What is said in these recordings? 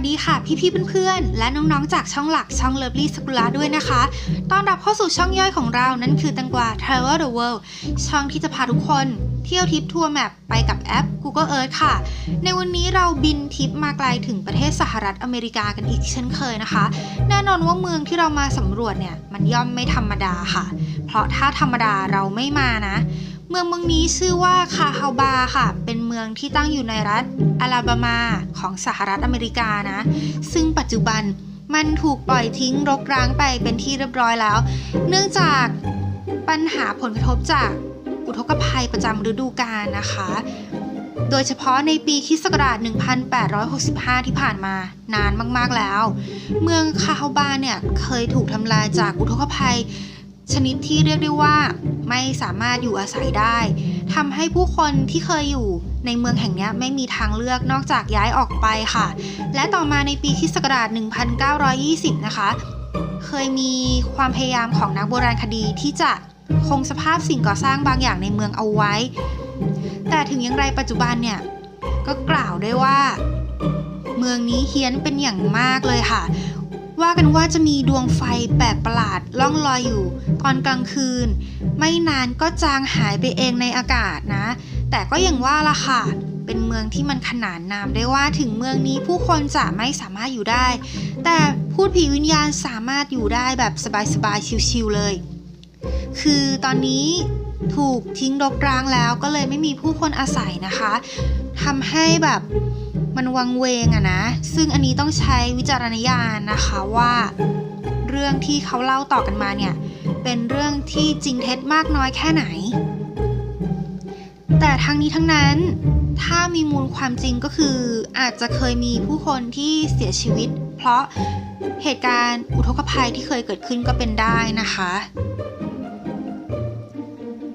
วัสดีค่ะพี่ๆเพื่อนๆ และน้องๆ จากช่องหลักช่อง Lovely Sakura ด้วยนะคะ ต้อนรับเข้าสู่ช่องย่อยของเรานั่นคือตังกวา Travel the World ช่องที่จะพาทุกคนเที่ยวทริปทัวร์แมปไปกับแอป Google Earth ค่ะ ในวันนี้เราบินทริปมาไกลถึงประเทศสหรัฐอเมริกากันอีกเช่นเคยนะคะ แน่นอนว่าเมืองที่เรามาสำรวจเนี่ยมันย่อมไม่ธรรมดาค่ะ เพราะถ้าธรรมดาเราไม่มานะ เมืองเมืองนี้ชื่อว่าคาฮาบาค่ะ เป็นเมืองที่ตั้งอยู่ในรัฐอลาบามาของสหรัฐอเมริกานะ ซึ่งปัจจุบันมันถูกปล่อยทิ้งรกร้างไปเป็นที่เรียบร้อยแล้ว เนื่องจากปัญหาผลกระทบจากอุทกภัยประจำฤดูกาลนะคะ โดยเฉพาะในปีคิศักราช 1865 ที่ผ่านมานานมากๆแล้ว เมืองคาฮาบาเนี่ยเคยถูกทำลายจากอุทกภัย ชนิดที่เรียกได้ว่า ไม่สามารถอยู่อาศัยได้ทำให้ผู้คนที่เคยอยู่ในเมืองแห่งนี้ไม่มีทางเลือกนอกจากย้ายออกไปค่ะ และต่อมาในปีคศ1920 นะคะ เคยมีความพยายามของนักโบราณคดีที่จะคงสภาพสิ่งก่อสร้างบางอย่างในเมืองเอาไว้ แต่ถึงอย่างไรปัจจุบันเนี่ย ก็กล่าวได้ว่า เมืองนี้เฮี้ยนเป็นอย่างมากเลยค่ะ ว่ากันว่าจะมีดวงไฟแปลกประหลาดล่องลอยอยู่ ตอนกลางคืน ไม่นานก็จางหายไปเองในอากาศนะ แต่ก็อย่างว่าละค่ะ เป็นเมืองที่มันขนานนามได้ว่าถึงเมืองนี้ผู้คนจะไม่สามารถอยู่ได้ แต่พูดผีวิญญาณสามารถอยู่ได้แบบสบายๆชิวๆเลย คือตอนนี้ถูกทิ้งรกร้างแล้วก็เลยไม่มีผู้คนอาศัยนะคะทำให้แบบ มันวังเวงอะนะ ซึ่งอันนี้ต้องใช้วิจารณญาณนะคะว่าเรื่องที่เขาเล่าต่อกันมาเนี่ย เป็นเรื่องที่จริงเท็จมากน้อยแค่ไหน แต่ทั้งนี้ทั้งนั้น ถ้ามีมูลความจริงก็คืออาจจะเคยมีผู้คนที่เสียชีวิต เพราะเหตุการณ์อุทกภัยที่เคยเกิดขึ้นก็เป็นได้นะคะ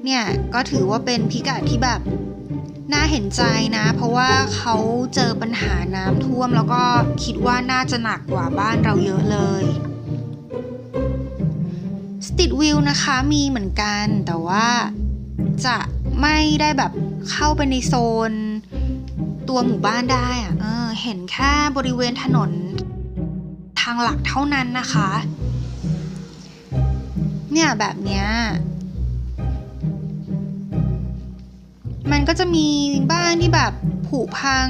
เนี่ย ก็ถือว่าเป็นพิกัดที่แบบ น่าเห็นใจนะ เพราะว่าเขาเจอปัญหาน้ำท่วม แล้วก็คิดว่าน่าจะหนักกว่าบ้านเราเยอะเลยสติ t วิวนะคะมีเหมือนกันแต่ว่าจะไม่ได้แบบเข้าไปในโซน ตัวหมู่บ้านได้อะเออเห็นแค่บริเวณถนน ทางหลักเท่านั้นนะคะ เนี่ยแบบเนี้ย ก็จะมีบ้านที่แบบผุพัง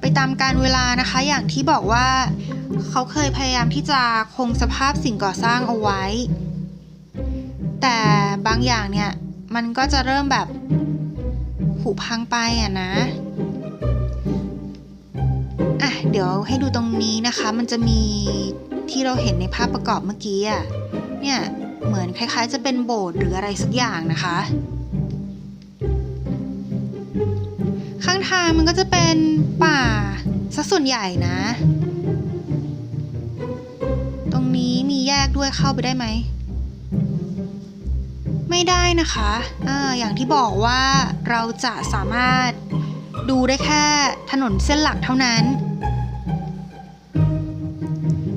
ไปตามการเวลานะคะ อย่างที่บอกว่าเขาเคยพยายามที่จะคงสภาพสิ่งก่อสร้างเอาไว้ แต่บางอย่างเนี่ยมันก็จะเริ่มแบบผุพังไปอะนะอะเดี๋ยวให้ดูตรงนี้นะคะ มันจะมีที่เราเห็นในภาพประกอบเมื่อกี้อะเนี่ยเหมือนคล้ายๆ จะเป็นโบสถ์หรืออะไรสักอย่างนะคะางทางมันก็จะเป็นป่าซะส่วนใหญ่นะ ตรงนี้มีแยกด้วยเข้าไปได้ไหม ไม่ได้นะคะอ่าอย่างที่บอกว่าเราจะสามารถดูได้แค่ถนนเส้นหลักเท่านั้น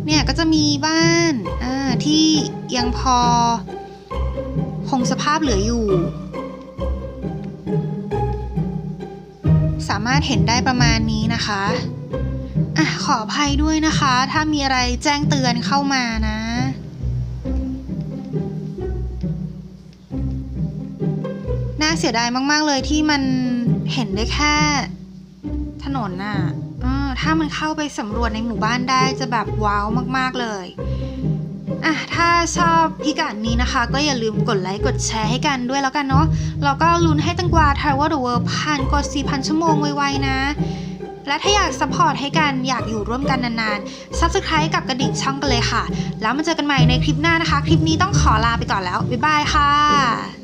เนี่ยก็จะมีบ้านอ่าที่ยังพอคงสภาพเหลืออยู่ารถเห็นได้ประมาณนี้นะคะอะขออภัยด้วยนะคะ ถ้ามีอะไรแจ้งเตือนเข้ามานะ น่าเสียดายมาก ๆ เลยที่มันเห็นได้แค่ ถนนน่ะถ้ามันเข้าไปสำรวจในหมู่บ้านได้จะแบบว้าวมาก ๆ เลย อะถ้าชอบพิกัดนี้นะคะ ก็อย่าลืมกดไลค์กดแชร์ให้กันด้วยแล้วกันเนาะแล้วก็ลุ้นให้ตังกวา Travel the World ผ่านกด 4,000 ชั่วโมงไวๆนะ และถ้าอยากสปอร์ตให้กันอยากอยู่ร่วมกันนานๆ Subscribe กับกระดิ่งช่องกันเลยค่ะ แล้วมาเจอกันใหม่ในคลิปหน้านะคะ คลิปนี้ต้องขอลาไปก่อนแล้ว บ๊ายบายค่ะ